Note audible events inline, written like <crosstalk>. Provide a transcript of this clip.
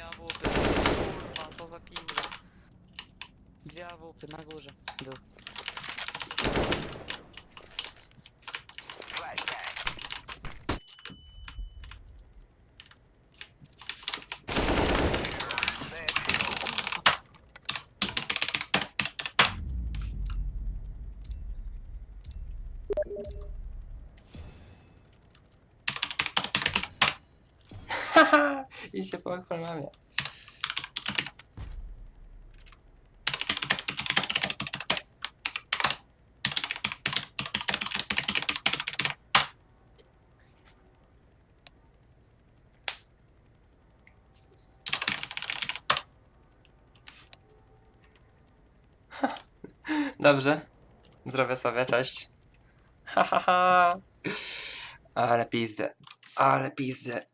Diabełby. Kurwa, co za pizda. Diabełby na górze był. Thank you. Haha! <laughs> I się pochwal mamie. <laughs> Dobrze. Zdrowie sobie, cześć. <laughs> Ha, ha, ha. Ale pizdę. Ale pizdę.